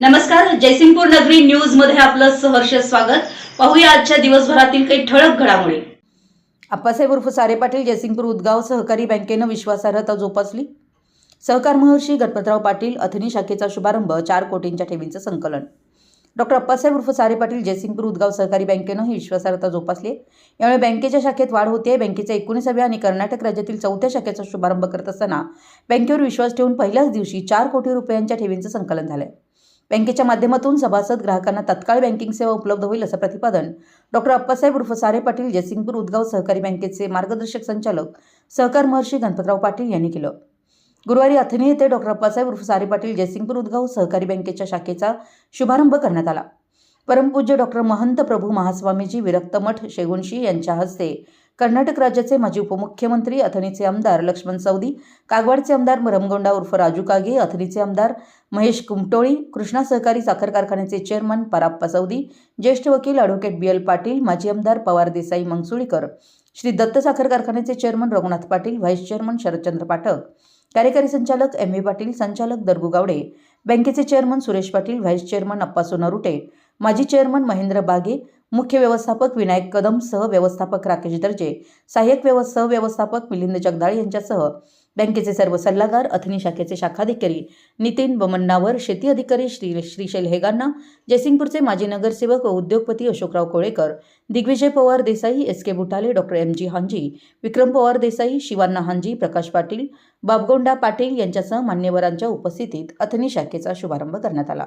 नमस्कार जयसिंगपूर नगरी न्यूजमध्ये आपलं सहर्ष स्वागत. पाहूया आजच्या दिवसभरातील काही ठळक घडामोडी. आप्पासाहेब उर्फ सारे पाटील जयसिंगपूर उदगाव सहकारी बँकेनं विश्वासार्हता जोपासली. सहकार महर्षी गणपतराव पाटील अथनी शाखेचा शुभारंभ चार कोटींच्या ठेवींचं संकलन. डॉक्टर अप्पासाहेब उर्फ सारे पाटील जयसिंगपूर उदगाव सहकारी बँकेनं ही विश्वासार्हता जोपासली यामुळे बँकेच्या शाखेत वाढ होते. बँकेच्या एकोणीसाव्या आणि कर्नाटक राज्यातील चौथ्या शाखेचा शुभारंभ करत असताना बँकेवर विश्वास ठेवून पहिल्याच दिवशी चार कोटी रुपयांच्या ठेवींचं संकलन झालंय. बँकेच्या माध्यमातून सभासद ग्राहकांना तत्काळ बँकिंग सेवा उपलब्ध होईल असं प्रतिपादन डॉक्टर अप्पासाहेब उर्फ सारे पाटील जयसिंगपूर उदगाव सहकारी बँकेचे मार्गदर्शक संचालक सहकार महर्षी गणपतराव पाटील यांनी केलं. गुरुवारी अथनी येथे डॉक्टर अप्पासाहेब उर्फ सारे पाटील जयसिंगपूर उदगाव सहकारी बँकेच्या शाखेचा शुभारंभ करण्यात आला. परमपूज्य डॉक्टर महंत प्रभू महास्वामीजी विरक्त मठ शेगुणशी यांच्या हस्ते कर्नाटक राज्याचे माजी उपमुख्यमंत्री अथनीचे आमदार लक्ष्मण सौदी कागवाडचे आमदार रमगोंडा उर्फ राजू कागे अथनीचे आमदार महेश कुमटोळी कृष्णा सहकारी साखर कारखान्याचे चेअरमन पराप्पा सौदी ज्येष्ठ वकील ॲडव्होकेट बी एल पाटील माजी आमदार पवार देसाई मंगसुळीकर श्री दत्त साखर कारखान्याचे chairman Raghunath Patil vice chairman Sharadchandra Pathak कार्यकारी संचालक एम ए पाटील संचालक दर्गू गावडे बँकेचे chairman Suresh Patil vice chairman Appa Narute माजी चेअरमन महेंद्र बागे मुख्य व्यवस्थापक विनायक कदम सहव्यवस्थापक राकेश दर्जे सहाय्यक व्यव सहव्यवस्थापक मिलिंद जगदाळे यांच्यासह बँकेचे सर्व सल्लागार अथनी शाखेचे शाखाधिकारी नितीन बमन्नावर शेती अधिकारी श्री श्रीशैल हेगांना जयसिंगपूरचे माजी नगरसेवक व उद्योगपती Ashokrao Kolekar Digvijay Pawar Desai S K Butale doctor M G Hanji Vikram Pawar Desai शिवान्ना हांजी प्रकाश पाटील बाबगोंडा पाटील यांच्यासह मान्यवरांच्या उपस्थितीत अथनी शाखेचा शुभारंभ करण्यात आला.